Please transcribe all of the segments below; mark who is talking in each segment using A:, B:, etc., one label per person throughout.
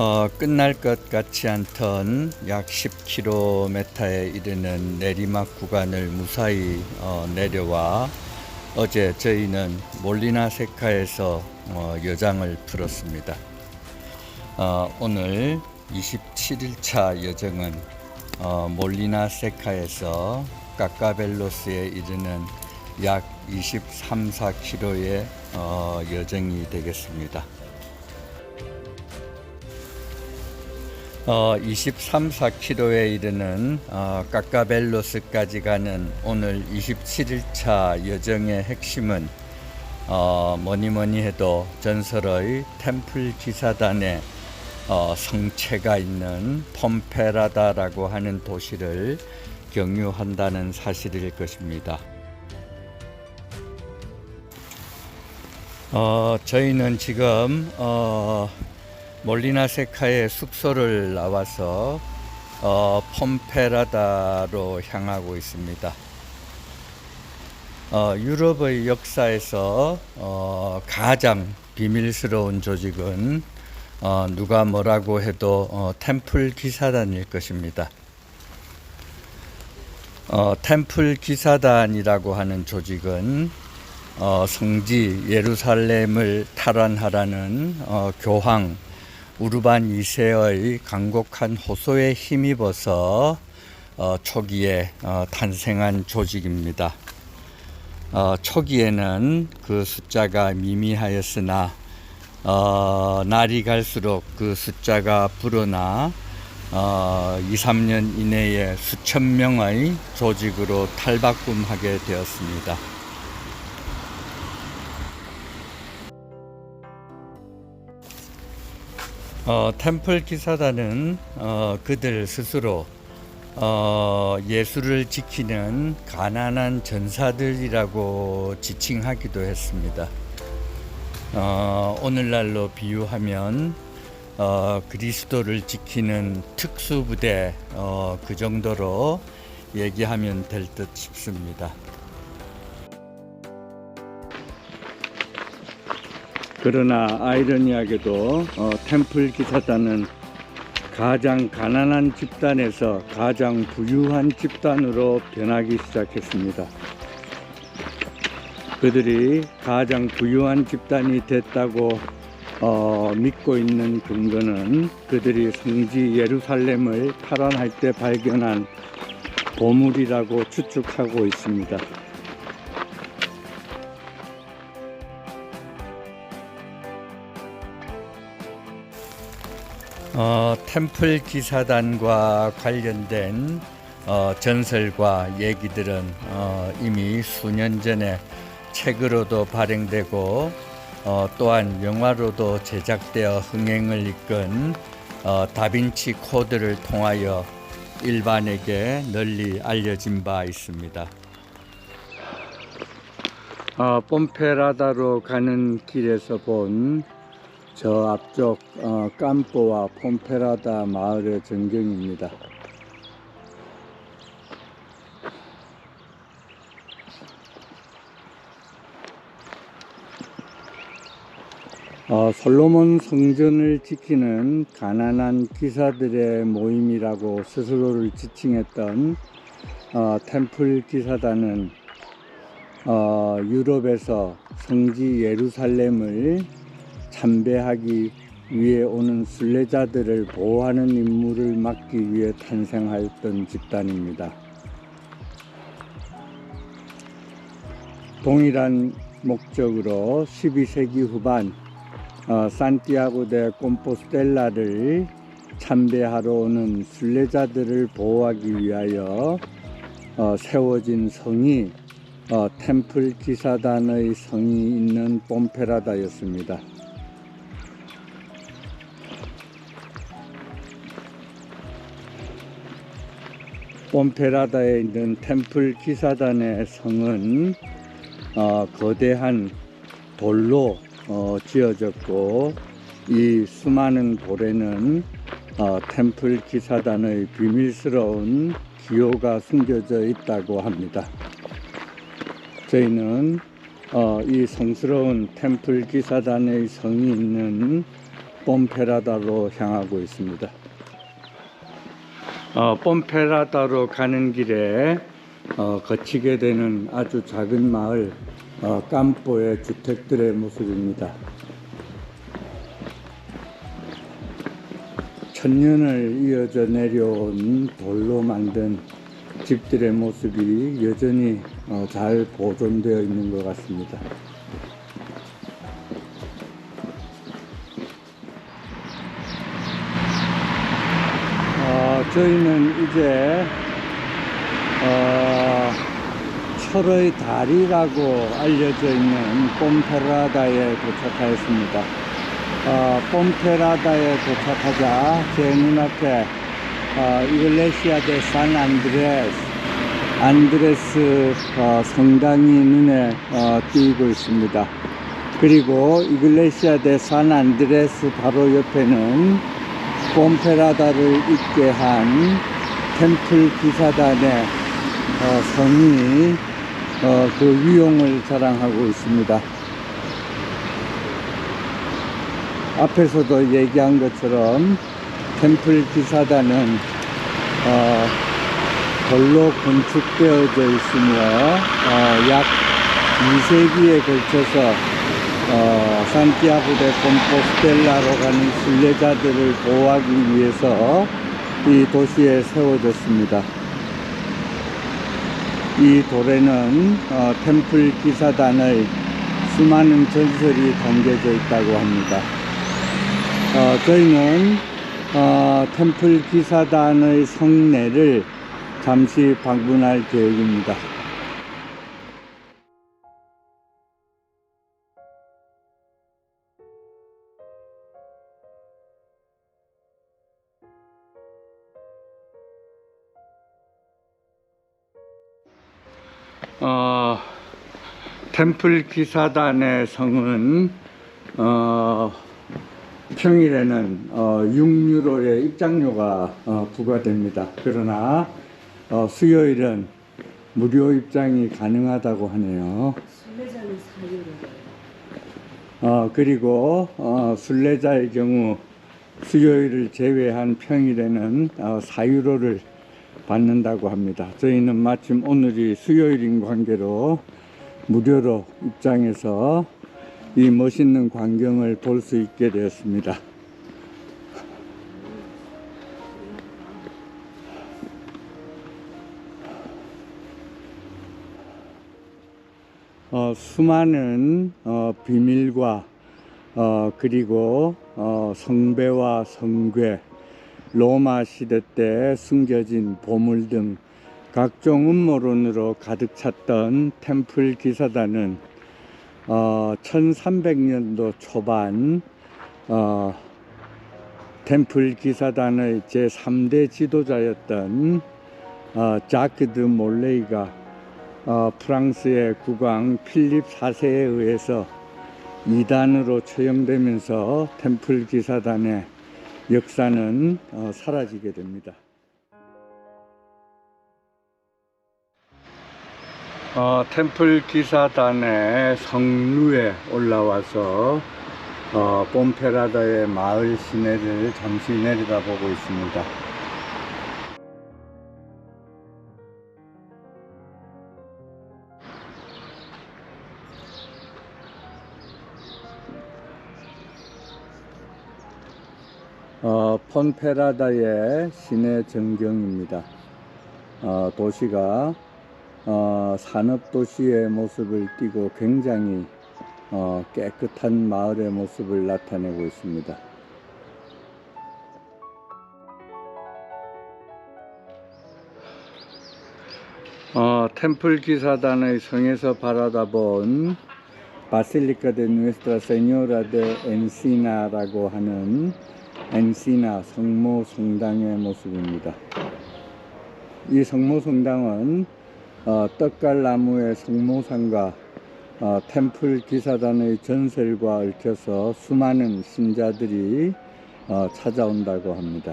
A: 어, 끝날 것 같지 않던 약 10km에 이르는 내리막 구간을 무사히 어, 내려와 어제 저희는 몰리나 세카에서 어, 여장을 풀었습니다. 어, 오늘 27일차 여정은 어, 몰리나 세카에서 까까벨로스에 이르는 약 23, 4km의 어, 여정이 되겠습니다. 어, 23, 4km에 이르는 어, 까까벨로스까지 가는 오늘 27일차 여정의 핵심은 어, 뭐니 뭐니 해도 전설의 템플 기사단의 어, 성체가 있는 폼페라다라고 하는 도시를 경유한다는 사실일 것입니다. 어, 저희는 지금 어, 몰리나세카의 숙소를 나와서 어, 폼페라다로 향하고 있습니다. 어, 유럽의 역사에서 어, 가장 비밀스러운 조직은 어, 누가 뭐라고 해도 어, 템플 기사단일 것입니다. 어, 템플 기사단이라고 하는 조직은 어, 성지 예루살렘을 탈환하라는 어, 교황 우르반 2세의 강곡한 호소에 힘입어서 어, 초기에 어, 탄생한 조직입니다. 어, 초기에는 그 숫자가 미미하였으나 어, 날이 갈수록 그 숫자가 불어나 어, 2, 3년 이내에 수천 명의 조직으로 탈바꿈하게 되었습니다. 어, 템플 기사단은 어, 그들 스스로 어, 예수를 지키는 가난한 전사들이라고 지칭하기도 했습니다. 어, 오늘날로 비유하면 어, 그리스도를 지키는 특수부대 어, 그 정도로 얘기하면 될 듯 싶습니다. 그러나 아이러니하게도 어, 템플 기사단은 가장 가난한 집단에서 가장 부유한 집단으로 변하기 시작했습니다. 그들이 가장 부유한 집단이 됐다고 어, 믿고 있는 근거는 그들이 성지 예루살렘을 탈환할 때 발견한 보물이라고 추측하고 있습니다. 어, 템플 기사단과 관련된 어, 전설과 얘기들은 어, 이미 수년 전에 책으로도 발행되고 어, 또한 영화로도 제작되어 흥행을 이끈 어, 다빈치 코드를 통하여 일반에게 널리 알려진 바 있습니다. 어, 폼페라다로 가는 길에서 본 저 앞쪽 어, 깜포와 폼페라다 마을의 전경입니다. 어, 솔로몬 성전을 지키는 가난한 기사들의 모임이라고 스스로를 지칭했던 어, 템플 기사단은 어, 유럽에서 성지 예루살렘을 참배하기 위해 오는 순례자들을 보호하는 임무를 맡기 위해 탄생하였던 집단입니다. 동일한 목적으로 12세기 후반 어, 산티아고 데 콤포스텔라를 참배하러 오는 순례자들을 보호하기 위하여 어, 세워진 성이 어, 템플 기사단의 성이 있는 뽐페라다였습니다. 뽐페라다에 있는 템플 기사단의 성은 어, 거대한 돌로 어, 지어졌고 이 수많은 돌에는 어, 템플 기사단의 비밀스러운 기호가 숨겨져 있다고 합니다. 저희는 어, 이 성스러운 템플 기사단의 성이 있는 뽐페라다로 향하고 있습니다. 어, 뽐페라다로 가는 길에 어, 거치게 되는 아주 작은 마을 어, 깜포의 주택들의 모습입니다. 천년을 이어져 내려온 돌로 만든 집들의 모습이 여전히 어, 잘 보존되어 있는 것 같습니다. 저희는 이제 어, 철의 다리라고 알려져 있는 뽐페라다에 도착하였습니다. 어, 뽐페라다에 도착하자 제 눈앞에 어, 이글레시아 데산 안드레스 안드레스 어, 성당이 눈에 어, 띄고 있습니다. 그리고 이글레시아 데산 안드레스 바로 옆에는 뽐페라다를 있게 한 템플 기사단의 어, 성이 어, 그 위용을 자랑하고 있습니다. 앞에서도 얘기한 것처럼 템플 기사단은 어, 돌로 건축되어져 있으며 어, 약 2세기에 걸쳐서 어, 산티아고 데 콤포스텔라로 가는 순례자들을 보호하기 위해서 이 도시에 세워졌습니다. 이 돌에는 어, 템플 기사단의 수많은 전설이 담겨져 있다고 합니다. 어, 저희는 어, 템플 기사단의 성내를 잠시 방문할 계획입니다. 어, 템플 기사단의 성은 어, 평일에는 어, 6유로의 입장료가 어, 부과됩니다. 그러나 어, 수요일은 무료 입장이 가능하다고 하네요.
B: 순례자는
A: 어, 그리고 어, 순례자의 경우 수요일을 제외한 평일에는 어, 4유로를 받는다고 합니다. 저희는 마침 오늘이 수요일인 관계로 무료로 입장해서 이 멋있는 광경을 볼 수 있게 되었습니다. 어, 수많은 어, 비밀과 어, 그리고 어, 성배와 성괴, 로마 시대 때 숨겨진 보물 등 각종 음모론으로 가득 찼던 템플 기사단은 어, 1300년도 초반 어, 템플 기사단의 제3대 지도자였던 어, 자크 드 몰레이가 어, 프랑스의 국왕 필립 4세에 의해서 이단으로 처형되면서 템플 기사단의 역사는 어, 사라지게 됩니다. 어, 템플 기사단의 성루에 올라와서 어, 뽐페라다의 마을 시내를 잠시 내려다보고 있습니다. 어, 폰페라다의 시내 전경입니다. 어, 도시가 어, 산업도시의 모습을 띠고 굉장히 어, 깨끗한 마을의 모습을 나타내고 있습니다. 어, 템플 기사단의 성에서 바라다본 바실리카 데 누에스트라 세뇨라 데 엔시나라고 하는 엔시나 성모 성당의 모습입니다. 이 성모 성당은 어, 떡갈나무의 성모상과 어, 템플 기사단의 전설과 얽혀서 수많은 신자들이 어, 찾아온다고 합니다.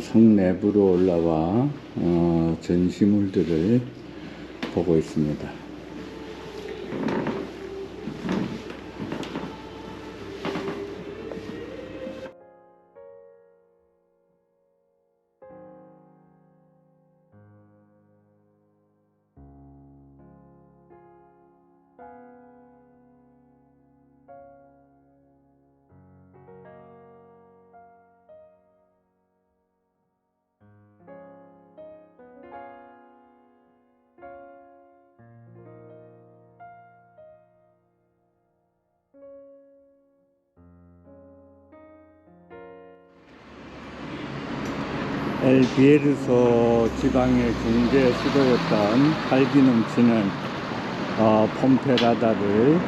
A: 성 내부로 올라와 어, 전시물들을 보고 있습니다. 엘비에르소 지방의 경제 수도였던 활기 넘치는 어, 폼페라다를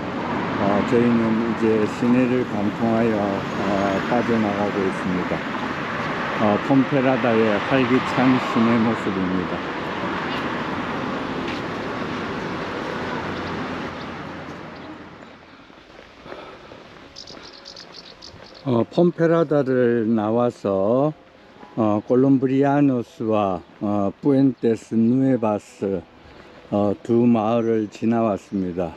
A: 어, 저희는 이제 시내를 관통하여 어, 빠져나가고 있습니다. 어, 폼페라다의 활기찬 시내 모습입니다. 어, 폼페라다를 나와서 어, 콜롬브리아노스와 어, 뿌엔테스 누에바스 어, 두 마을을 지나왔습니다.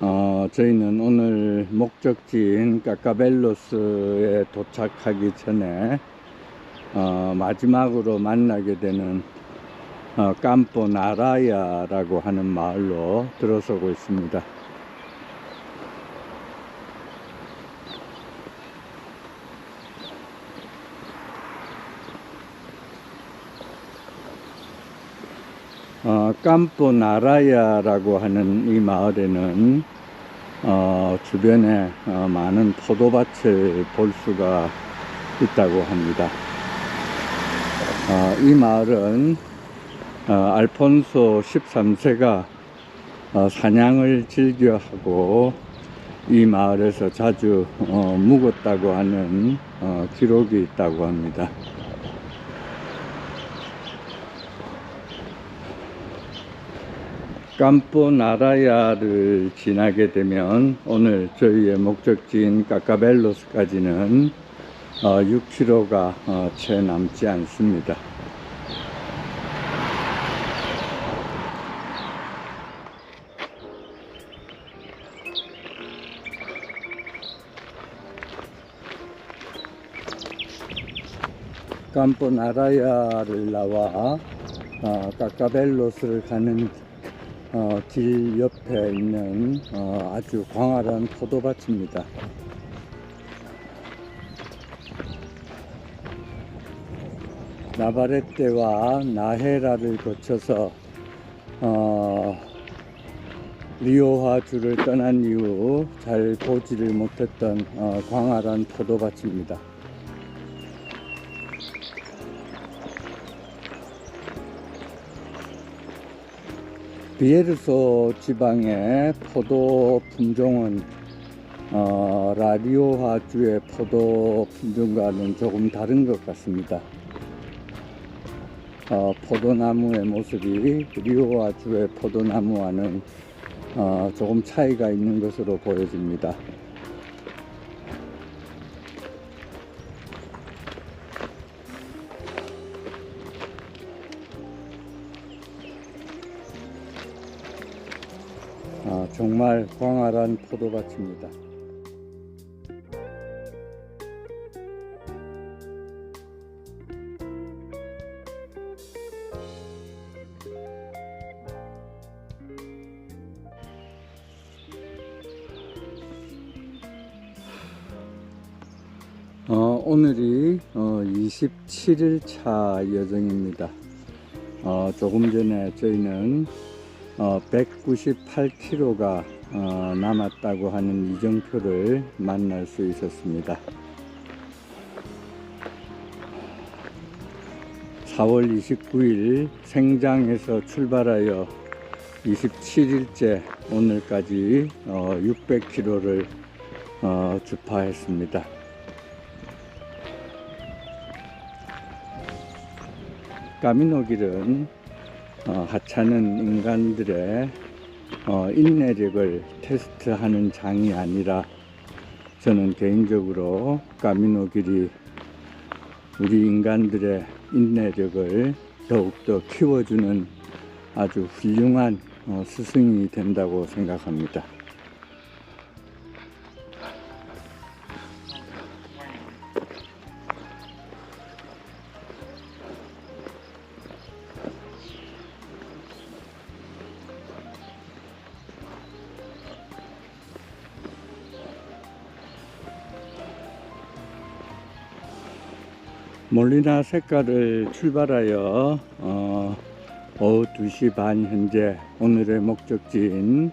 A: 어, 저희는 오늘 목적지인 까까벨로스에 도착하기 전에 어, 마지막으로 만나게 되는 어, 깜포 나라야라고 하는 마을로 들어서고 있습니다. 어, 깜포 나라야라고 하는 이 마을에는 어, 주변에 어, 많은 포도밭을 볼 수가 있다고 합니다. 어, 이 마을은 어, 알폰소 13세가 어, 사냥을 즐겨 하고 이 마을에서 자주 어, 묵었다고 하는 어, 기록이 있다고 합니다. 깜포 나라야를 지나게 되면 오늘 저희의 목적지인 까까벨로스까지는 어, 6km가 어, 채 남지 않습니다. 깜포 나라야를 나와 어, 까까벨로스를 가는 어, 길 옆에 있는 어, 아주 광활한 포도밭입니다. 나바레떼와 나헤라를 거쳐서 어, 리오화주를 떠난 이후 잘 보지를 못했던 어, 광활한 포도밭입니다. 비에르소 지방의 포도 품종은 어, 라리오하주의 포도 품종과는 조금 다른 것 같습니다. 어, 포도나무의 모습이 리오하주의 포도나무와는 어, 조금 차이가 있는 것으로 보여집니다. 정말 광활한 포도밭입니다. 어, 오늘이 어, 27일 차 여정입니다. 어, 조금 전에 저희는 어, 198km가 어, 남았다고 하는 이정표를 만날 수 있었습니다. 4월 29일 생장에서 출발하여 27일째 오늘까지 어, 600km를 어, 주파했습니다. 까미노 길은 어, 하찮은 인간들의 어, 인내력을 테스트하는 장이 아니라 저는 개인적으로 까미노 길이 우리 인간들의 인내력을 더욱더 키워주는 아주 훌륭한 어, 스승이 된다고 생각합니다. 몰리나 색깔을 출발하여 어, 오후 2시 반 현재 오늘의 목적지인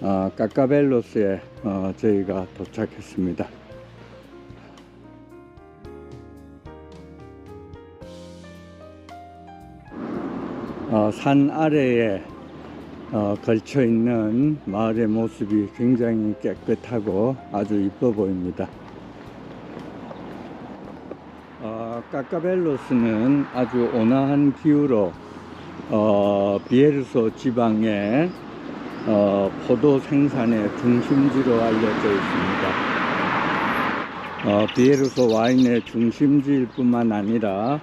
A: 어, 까까벨로스에 어, 저희가 도착했습니다. 어, 산 아래에 어, 걸쳐 있는 마을의 모습이 굉장히 깨끗하고 아주 이뻐 보입니다. 어, 까까벨로스는 아주 온화한 기후로 어, 비에르소 지방의 어, 포도 생산의 중심지로 알려져 있습니다. 어, 비에르소 와인의 중심지일 뿐만 아니라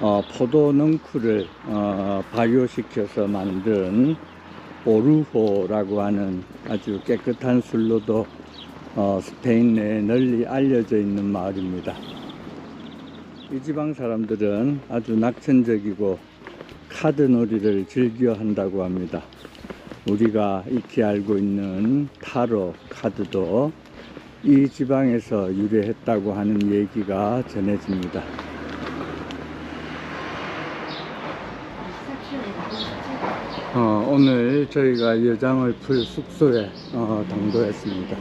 A: 어, 포도 넝쿨을 어, 발효시켜서 만든 오르호라고 하는 아주 깨끗한 술로도 어, 스페인 내에 널리 알려져 있는 마을입니다. 이 지방 사람들은 아주 낙천적이고 카드 놀이를 즐겨 한다고 합니다. 우리가 익히 알고 있는 타로 카드도 이 지방에서 유래했다고 하는 얘기가 전해집니다. 어, 오늘 저희가 여장을 풀 숙소에 어, 당도했습니다.